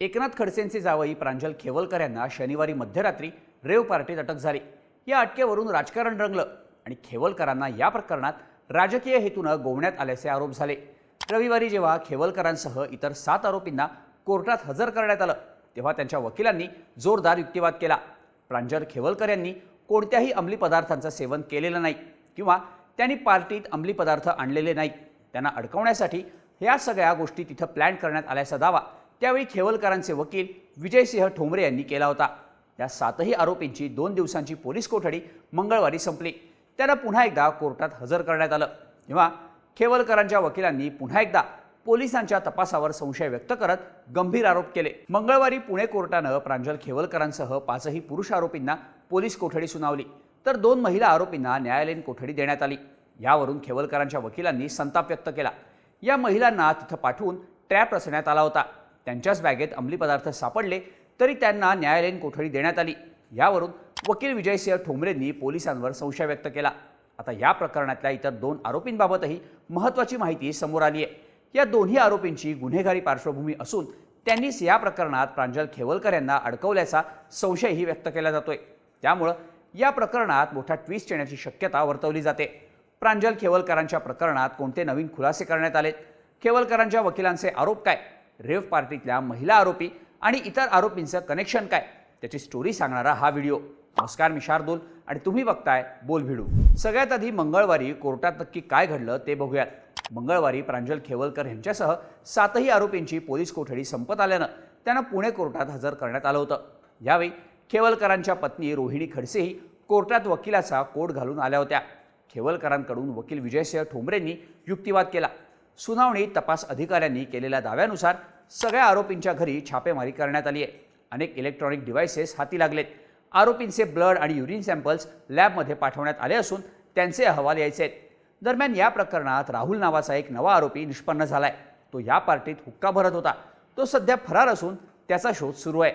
एकनाथ खडसेंचे जावई प्रांजल खेवलकर यांना शनिवारी मध्यरात्री रेव पार्टीत अटक झाली. या अटकेवरून राजकारण रंगलं आणि खेवलकरांना या प्रकरणात राजकीय हेतूनं गोवण्यात आल्याचे आरोप झाले. रविवारी जेव्हा खेवलकरांसह इतर सात आरोपींना कोर्टात हजर करण्यात आलं तेव्हा त्यांच्या वकिलांनी जोरदार युक्तिवाद केला. प्रांजल खेवलकर यांनी कोणत्याही अंमली पदार्थांचं सेवन केलेलं नाही किंवा त्यांनी पार्टीत अंमली पदार्थ आणलेले नाही त्यांना अडकवण्यासाठी ह्या सगळ्या गोष्टी तिथं प्लॅन करण्यात आल्याचा दावा त्यावेळी खेवलकरांचे वकील विजयसिंह ठोंबरे यांनी केला होता. या सातही आरोपींची दोन दिवसांची पोलीस कोठडी मंगळवारी संपली. त्यांना पुन्हा एकदा कोर्टात हजर करण्यात आलं. तेव्हा खेवलकरांच्या वकिलांनी पुन्हा एकदा पोलिसांच्या तपासावर संशय व्यक्त करत गंभीर आरोप केले. मंगळवारी पुणे कोर्टानं प्रांजल खेवलकरांसह पाचही पुरुष आरोपींना पोलीस कोठडी सुनावली. तर दोन महिला आरोपींना न्यायालयीन कोठडी देण्यात आली. यावरून खेवलकरांच्या वकिलांनी संताप व्यक्त केला. या महिलांना तिथं पाठवून ट्रॅप रचण्यात आला होता. त्यांच्याच बॅगेत अंमली पदार्थ सापडले तरी त्यांना न्यायालयीन कोठडी देण्यात आली. यावरून वकील विजयसिंह ठोंबरेंनी पोलिसांवर संशय व्यक्त केला. आता या प्रकरणातल्या इतर दोन आरोपींबाबतही महत्त्वाची माहिती समोर आली आहे या दोन्ही आरोपींची गुन्हेगारी पार्श्वभूमी असून त्यांनीच या प्रकरणात प्रांजल खेवलकर यांना अडकवल्याचा संशयही व्यक्त केला जातोय. त्यामुळं या प्रकरणात मोठा ट्विस्ट येण्याची शक्यता वर्तवली जाते. प्रांजल खेवलकरांच्या प्रकरणात कोणते नवीन खुलासे करण्यात आलेत? खेवलकरांच्या वकिलांचे आरोप काय? रेव पार्टीतल्या महिला आरोपी आणि इतर आरोपींचं कनेक्शन काय? त्याची स्टोरी सांगणारा हा व्हिडिओ नमस्कार मी शार्दूल आणि तुम्ही बघताय बोल भिडू. सगळ्यात आधी मंगळवारी कोर्टात नक्की काय घडलं ते बघूयात. मंगळवारी प्रांजल खेवलकर यांच्यासह सातही आरोपींची पोलीस कोठडी संपत आल्यानं त्यांना पुणे कोर्टात हजर करण्यात आलं होतं. यावेळी खेवलकरांच्या पत्नी रोहिणी खडसेही कोर्टात वकिलाचा कोट घालून आल्या होत्या. खेवलकरांकडून वकील विजयसिंह ठोंबरेंनी युक्तिवाद केला. सुनावणीत तपास अधिकाऱ्यांनी केलेल्या दाव्यानुसार सगळ्या आरोपींच्या घरी छापेमारी करण्यात आली आहे. अनेक इलेक्ट्रॉनिक डिव्हायसेस हाती लागलेत. आरोपींचे ब्लड आणि युरिन सॅम्पल्स लॅबमध्ये पाठवण्यात आले असून त्यांचे अहवाल यायचे आहेत. दरम्यान या प्रकरणात राहुल नावाचा एक नवा आरोपी निष्पन्न झालाय. तो या पार्टीत हुक्का भरत होता. तो सध्या फरार असून त्याचा शोध सुरू आहे.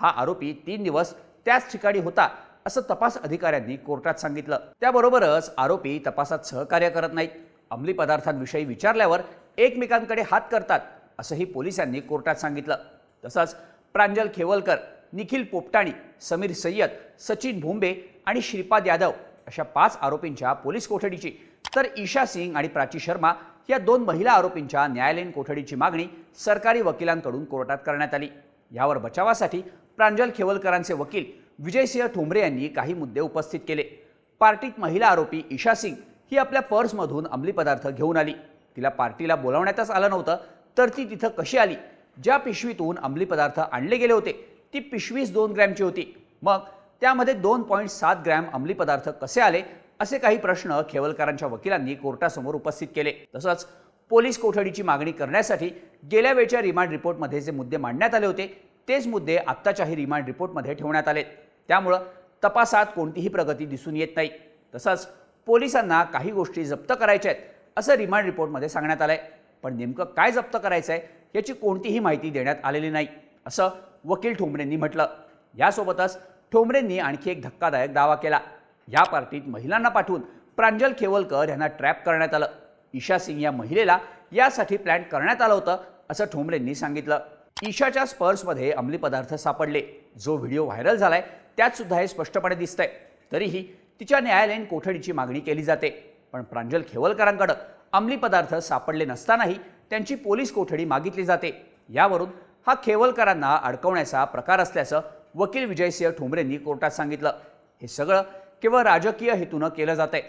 हा आरोपी तीन दिवस त्याच ठिकाणी होता असं तपास अधिकाऱ्यांनी कोर्टात सांगितलं. त्याबरोबरच आरोपी तपासात सहकार्य करत नाहीत. अंमली पदार्थांविषयी विचारल्यावर एकमेकांकडे हात करतात असंही पोलिसांनी कोर्टात सांगितलं. तसंच प्रांजल खेवलकर निखिल पोपटाणी समीर सय्यद सचिन भोंबे आणि श्रीपाद यादव अशा पाच आरोपींच्या पोलीस कोठडीची. तर ईशा सिंग आणि प्राची शर्मा या दोन महिला आरोपींच्या न्यायालयीन कोठडीची मागणी सरकारी वकिलांकडून कोर्टात करण्यात आली. यावर बचावासाठी प्रांजल खेवलकरांचे वकील विजयसिंह ठोंबरे यांनी काही मुद्दे उपस्थित केले. पार्टीत महिला आरोपी ईशा सिंग ही आपल्या पर्समधून अंमली पदार्थ घेऊन आली. तिला पार्टीला बोलावण्यातच आलं नव्हतं तर ती तिथं कशी आली? ज्या पिशवीतून अंमली पदार्थ आणले गेले होते ती पिशवीच दोन ग्रॅमची होती. मग त्यामध्ये दोन पॉईंट सात ग्रॅम अंमली पदार्थ कसे आले असे काही प्रश्न खेवलकरांच्या वकिलांनी कोर्टासमोर उपस्थित केले. तसंच पोलीस कोठडीची मागणी करण्यासाठी गेल्या वेळच्या रिमांड रिपोर्टमध्ये जे मुद्दे मांडण्यात आले होते तेच मुद्दे आत्ताच्याही रिमांड रिपोर्टमध्ये ठेवण्यात आले त्यामुळं तपासात कोणतीही प्रगती दिसून येत नाही. तसंच पोलिसांना काही गोष्टी जप्त करायच्या आहेत असं रिमांड रिपोर्टमध्ये सांगण्यात आलं आहे पण नेमकं काय जप्त करायचं आहे याची कोणतीही माहिती देण्यात आलेली नाही असं वकील ठोंबरेंनी म्हटलं. यासोबतच ठोंबरेंनी आणखी एक धक्कादायक दावा केला. या पार्टीत महिलांना पाठवून प्रांजल खेवलकर यांना ट्रॅप करण्यात आलं. ईशा सिंग या महिलेला यासाठी प्लॅन करण्यात आलं होतं असं ठोंबरेंनी सांगितलं. ईशाच्या स्पर्समध्ये अंमली पदार्थ सापडले. जो व्हिडिओ व्हायरल झालाय त्यात सुद्धा हे स्पष्टपणे दिसतंय. तरीही तिच्या न्यायालयीन कोठडीची मागणी केली जाते. पण प्रांजल खेवलकरांकडं अंमली पदार्थ सापडले नसतानाही त्यांची पोलीस कोठडी मागितली जाते. यावरून हा खेवलकरांना अडकवण्याचा प्रकार असल्याचं वकील विजयसिंह ठोंबरेंनी कोर्टात सांगितलं. हे सगळं केवळ राजकीय हेतूनं केलं जात आहे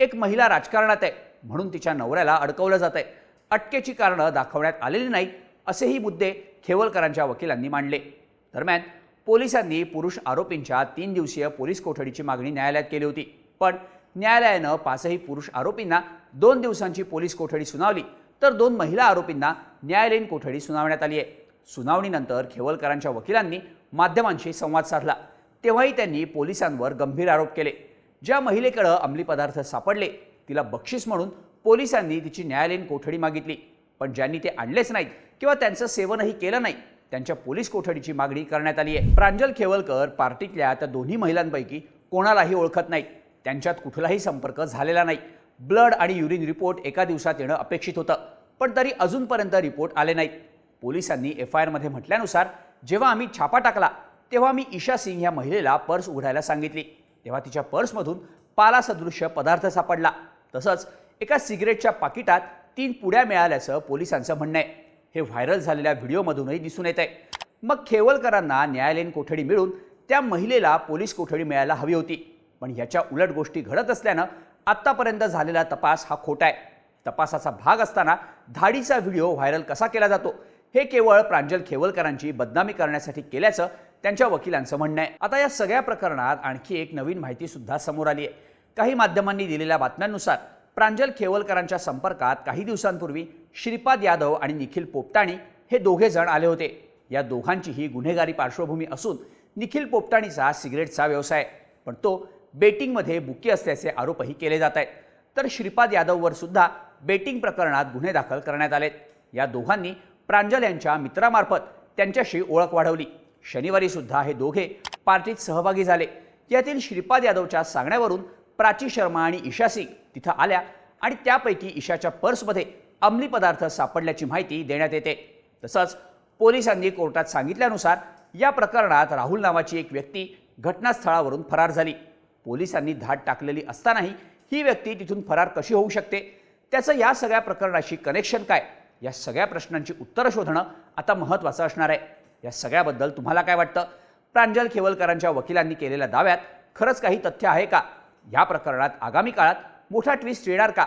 एक महिला राजकारणात आहे म्हणून तिच्या नवऱ्याला अडकवलं जात आहे अटकेची कारणं दाखवण्यात आलेली नाहीत असेही मुद्दे खेवलकरांच्या वकिलांनी मांडले. दरम्यान पोलिसांनी पुरुष आरोपींच्या तीन दिवसीय पोलीस कोठडीची मागणी न्यायालयात केली होती. पण न्यायालयानं पाचही पुरुष आरोपींना दोन दिवसांची पोलीस कोठडी सुनावली. तर दोन महिला आरोपींना न्यायालयीन कोठडी सुनावण्यात आली आहे. सुनावणीनंतर खेवलकरांच्या वकिलांनी माध्यमांशी संवाद साधला. तेव्हाही त्यांनी पोलिसांवर गंभीर आरोप केले. ज्या महिलेकडं अंमली पदार्थ सापडले तिला बक्षीस म्हणून पोलिसांनी तिची न्यायालयीन कोठडी मागितली. पण ज्यांनी ते आणलेच नाहीत किंवा त्यांचं सेवनही केलं नाही त्यांच्या पोलीस कोठडीची मागणी करण्यात आली आहे प्रांजल खेवलकर पार्टीतल्या त्या दोन्ही महिलांपैकी कोणालाही ओळखत नाही. त्यांच्यात कुठलाही संपर्क झालेला नाही. ब्लड आणि युरिन रिपोर्ट एका दिवसात येणं अपेक्षित होतं पण तरी अजूनपर्यंत रिपोर्ट आले नाहीत. पोलिसांनी एफ आय आरमध्ये म्हटल्यानुसार जेव्हा आम्ही छापा टाकला तेव्हा मी ईशा सिंग या महिलेला पर्स उघडायला सांगितली. तेव्हा तिच्या पर्समधून पालासदृश्य पदार्थ सापडला. तसंच एका सिगरेटच्या पाकिटात तीन पुड्या मिळाल्याचं पोलिसांचं म्हणणं आहे. हे व्हायरल झालेल्या व्हिडिओमधूनही दिसून येत आहे मग खेवलकरांना न्यायालयीन कोठडी मिळून त्या महिलेला पोलीस कोठडी मिळायला हवी होती. पण ह्याच्या उलट गोष्टी घडत असल्यानं आत्तापर्यंत झालेला तपास हा खोटा आहे. तपासाचा भाग असताना धाडीचा व्हिडिओ व्हायरल कसा केला जातो हे केवळ प्रांजल खेवलकरांची बदनामी करण्यासाठी केल्याचं त्यांच्या वकिलांचं म्हणणं आहे. आता या सगळ्या प्रकरणात आणखी एक नवीन माहिती सुद्धा समोर आली आहे. काही माध्यमांनी दिलेल्या बातम्यांनुसार प्रांजल खेवलकरांच्या संपर्कात काही दिवसांपूर्वी श्रीपाद यादव आणि निखिल पोपटाणी हे दोघे जण आले होते. या दोघांचीही गुन्हेगारी पार्श्वभूमी असून निखिल पोपटाणीचा सिगरेटचा व्यवसाय पण तो बेटिंगमध्ये बुकी असल्याचे आरोपही केले जात आहेत. तर श्रीपाद यादववर सुद्धा बेटिंग प्रकरणात गुन्हे दाखल करण्यात आलेत. या दोघांनी प्रांजल यांच्या मित्रामार्फत त्यांच्याशी ओळख वाढवली. शनिवारी सुद्धा हे दोघे पार्टीत सहभागी झाले. यातील श्रीपाद यादवच्या सांगण्यावरून प्राची शर्मा आणि ईशा सिंग तिथं आल्या आणि त्यापैकी ईशाच्या पर्समध्ये अंमली पदार्थ सापडल्याची माहिती देण्यात येते. तसंच पोलिसांनी कोर्टात सांगितल्यानुसार या प्रकरणात राहुल नावाची एक व्यक्ती घटनास्थळावरून फरार झाली. पोलिसांनी धाड टाकलेली असतानाही ही व्यक्ती तिथून फरार कशी होऊ शकते? त्याचं या सगळ्या प्रकरणाशी कनेक्शन काय? या सगळ्या प्रश्नांची उत्तरं शोधणं आता महत्त्वाचं असणार आहे. या सगळ्याबद्दल तुम्हाला काय वाटतं? प्रांजल खेवलकरांच्या वकिलांनी केलेल्या दाव्यात खरंच काही तथ्य आहे का? या प्रकरणात आगामी काळात मोठा ट्विस्ट येणार का?